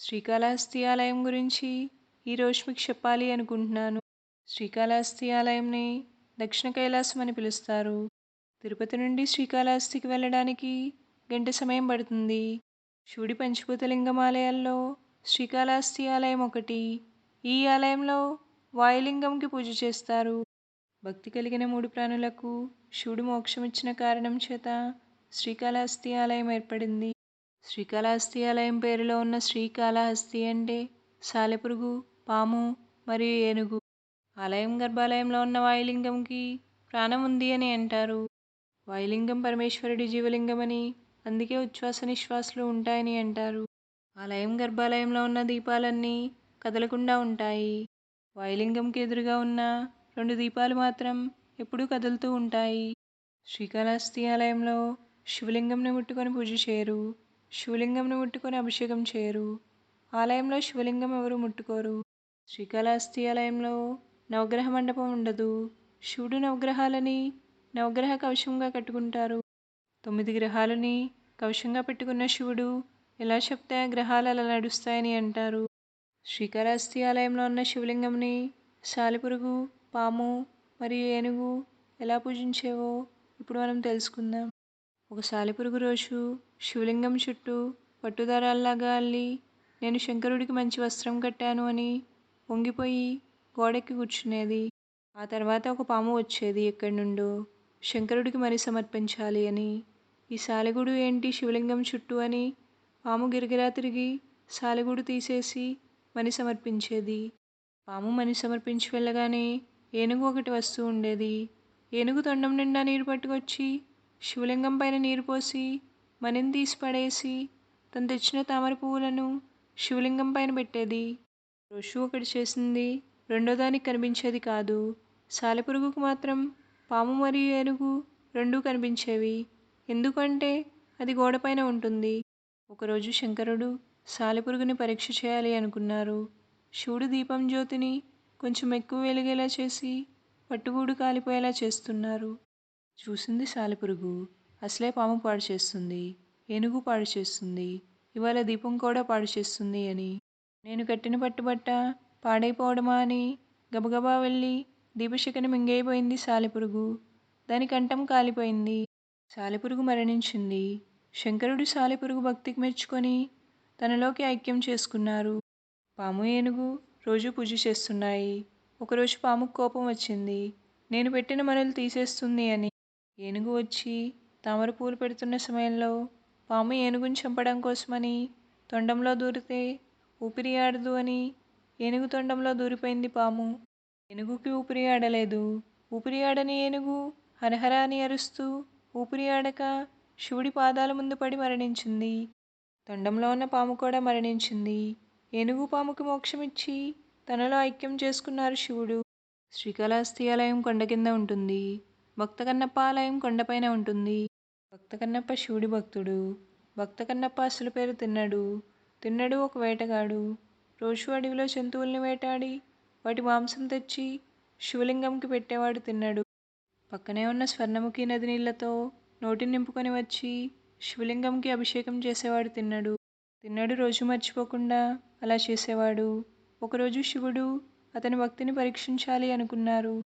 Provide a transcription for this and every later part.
శ్రీకాళహస్తి ఆలయం గురించి ఈరోజు మీకు చెప్పాలి అనుకుంటున్నాను. శ్రీకాళహస్తి ఆలయంని దక్షిణ కైలాసం అని పిలుస్తారు. తిరుపతి నుండి శ్రీకాళహస్తికి వెళ్ళడానికి గంట సమయం పడుతుంది. శివుడి పంచభూతలింగం ఆలయాల్లో శ్రీకాళహస్తి ఆలయం ఒకటి. ఈ ఆలయంలో వాయులింగంకి పూజ చేస్తారు. భక్తి కలిగిన మూడు ప్రాణులకు శివుడు మోక్షం ఇచ్చిన కారణం చేత శ్రీకాళహస్తి ఆలయం ఏర్పడింది. శ్రీకాళహస్తి ఆలయం పేరులో ఉన్న శ్రీకాళహస్తి అంటే సాలెపురుగు పాము మరియు ఏనుగు. ఆలయం గర్భాలయంలో ఉన్న వాయులింగంకి ప్రాణం ఉంది అని అంటారు. వాయులింగం పరమేశ్వరుడి జీవలింగమని అందుకే ఉచ్ఛ్వాస నిశ్వాసలు ఉంటాయని అంటారు. ఆలయం గర్భాలయంలో ఉన్న దీపాలన్నీ కదలకుండా ఉంటాయి. వాయులింగంకి ఎదురుగా ఉన్న రెండు దీపాలు మాత్రం ఎప్పుడూ కదులుతూ ఉంటాయి. శ్రీకాళహస్తి ఆలయంలో శివలింగంని ముట్టుకొని పూజ చేయరు. శివలింగంను ముట్టుకొని అభిషేకం చేయరు. ఆలయంలో శివలింగం ఎవరు ముట్టుకోరు? శ్రీకాళహస్తి ఆలయంలో నవగ్రహ మండపం ఉండదు. శివుడు నవగ్రహాలని నవగ్రహ కవచంగా కట్టుకుంటారు. తొమ్మిది గ్రహాలని కవచంగా పెట్టుకున్న శివుడు ఎలా చెప్తే ఆ గ్రహాలు అలా నడుస్తాయని అంటారు. శ్రీకాళహస్తి ఆలయంలో ఉన్న శివలింగంని సాలిపురుగు పాము మరియు ఏనుగు ఎలా పూజించేవో ఇప్పుడు మనం తెలుసుకుందాం. ఒక సాలెపురుగు రోజు శివలింగం చుట్టూ పట్టుదారాల్లాగా అల్లి నేను శంకరుడికి మంచి వస్త్రం కట్టాను అని వంగిపోయి గోడెక్కి కూర్చునేది. ఆ తర్వాత ఒక పాము వచ్చేది ఎక్కడి నుండో. శంకరుడికి మరి సమర్పించాలి అని. ఈ సాలెగూడు ఏంటి శివలింగం చుట్టూ అని పాము గిరిగిరా తిరిగి సాలెగూడు తీసేసి మని సమర్పించేది. పాము మని సమర్పించి వెళ్ళగానే ఏనుగు ఒకటి వస్తూ ఉండేది. ఏనుగు తొండం నిండా నీరు పట్టుకొచ్చి శివలింగం పైన నీరు పోసి మనిని తీసి పడేసి తను తెచ్చిన తామర పువ్వులను శివలింగం పైన పెట్టేది. రోజు ఒకటి చేసింది. రెండో దానికి కనిపించేది కాదు. సాలెపురుగుకు మాత్రం పాము మరియు ఏనుగు రెండూ కనిపించేవి. ఎందుకంటే అది గోడపైన ఉంటుంది. ఒకరోజు శంకరుడు సాలెపురుగుని పరీక్ష చేయాలి అనుకున్నారు. శివుడు దీపం జ్యోతిని కొంచెం ఎక్కువ వెలిగేలా చేసి పట్టుగూడు కాలిపోయేలా చేస్తున్నారు. చూసింది సాలెపురుగు అసలే పాము పాడు చేస్తుంది. ఏనుగు పాడు చేస్తుంది. ఇవాళ దీపం కూడా పాడు చేస్తుంది అని. నేను కట్టిన పట్టుబట్ట పాడైపోవడమా అని గబగబా వెళ్ళి దీపశిఖను మింగైపోయింది సాలెపురుగు దాని కంఠం కాలిపోయింది. సాలెపురుగు మరణించింది. శంకరుడు సాలెపురుగు భక్తికి మెచ్చుకొని తనలోకి ఐక్యం చేసుకున్నారు. పాము ఏనుగు రోజు పూజ చేస్తున్నాయి. ఒకరోజు పాముకు కోపం వచ్చింది. నేను పెట్టిన మనలు తీసేస్తుంది అని. ఏనుగు వచ్చి తామర పూలు పెడుతున్న సమయంలో పాము ఏనుగుని చంపడం కోసమని తొండంలో దూరితే ఊపిరి ఆడదు అని ఏనుగు తొండంలో దూరిపోయింది పాము. ఏనుగుకి ఊపిరి ఆడలేదు. ఊపిరి ఆడని ఏనుగు హరహర అని అరుస్తూ ఊపిరి ఆడక శివుడి పాదాల ముందు పడి మరణించింది. తొండంలో ఉన్న పాము కూడా మరణించింది. ఏనుగు పాముకి మోక్షమిచ్చి తనలో ఐక్యం చేసుకున్నారు శివుడు. శ్రీకాళహస్తి ఆలయం కొండ కింద ఉంటుంది. భక్త కన్నప్ప ఆలయం కొండపైన ఉంటుంది. భక్త కన్నప్ప శివుడి భక్తుడు. భక్త కన్నప్ప అసలు పేరు తిన్నడు. తిన్నడు ఒక వేటగాడు. రోజు అడవిలో జంతువుల్ని వేటాడి వాటి మాంసం తెచ్చి శివలింగంకి పెట్టేవాడు తిన్నడు. పక్కనే ఉన్న స్వర్ణముఖి నది నీళ్ళతో నోటిని నింపుకొని వచ్చి శివలింగంకి అభిషేకం చేసేవాడు తిన్నడు. తిన్నడు రోజు మర్చిపోకుండా అలా చేసేవాడు. ఒకరోజు శివుడు అతని భక్తిని పరీక్షించాలి అనుకున్నారు.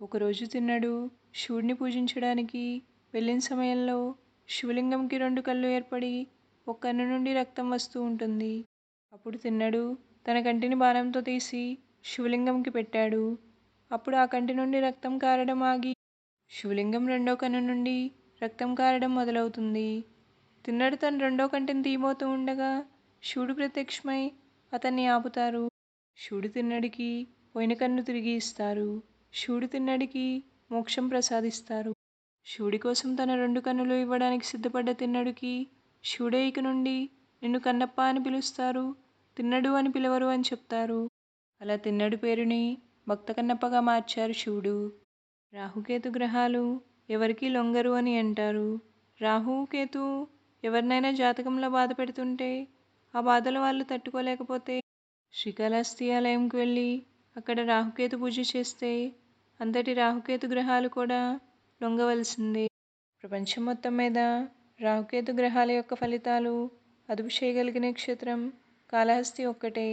ఒకరోజు తిన్నడు. శివుడిని పూజించడానికి వెళ్ళిన సమయంలో శివలింగంకి రెండు కళ్ళు ఏర్పడి ఒక కన్ను నుండి రక్తం వస్తూ ఉంటుంది. అప్పుడు తిన్నడు. తన కంటిని బాణంతో తీసి శివలింగంకి పెట్టాడు. అప్పుడు ఆ కంటి నుండి రక్తం కారడం ఆగి శివలింగం రెండో కన్ను నుండి రక్తం కారడం మొదలవుతుంది. తిన్నడు తన రెండో కంటిని తీయబోతూ ఉండగా శివుడు ప్రత్యక్షమై అతన్ని ఆపుతారు. శివుడు తిన్నడికి పోయిన కన్ను తిరిగి ఇస్తారు. శివుడు తిన్నడికి మోక్షం ప్రసాదిస్తారు. శివుడి కోసం తన రెండు కన్నులు ఇవ్వడానికి సిద్ధపడ్డ తిన్నడికి శివుడే ఇక నుండి నిన్ను కన్నప్ప అని పిలుస్తారు తిన్నడు అని పిలవరు అని చెప్తారు. అలా తిన్నడు పేరుని భక్త కన్నప్పగా మార్చారు శివుడు రాహుకేతు గ్రహాలు ఎవరికీ లొంగరు అని అంటారు. రాహుకేతు ఎవరినైనా జాతకంలో బాధ పెడుతుంటే ఆ బాధలు వాళ్ళు తట్టుకోలేకపోతే శ్రీకాళహస్తి ఆలయంకి వెళ్ళి అక్కడ రాహుకేతు పూజ చేస్తే అంతటి రాహుకేతు గ్రహాలు కూడా లొంగవలసిందే. ప్రపంచం మొత్తం మీద రాహుకేతు గ్రహాల యొక్క ఫలితాలు అదుపు చేయగలిగిన నక్షత్రం కాళహస్తి ఒక్కటే.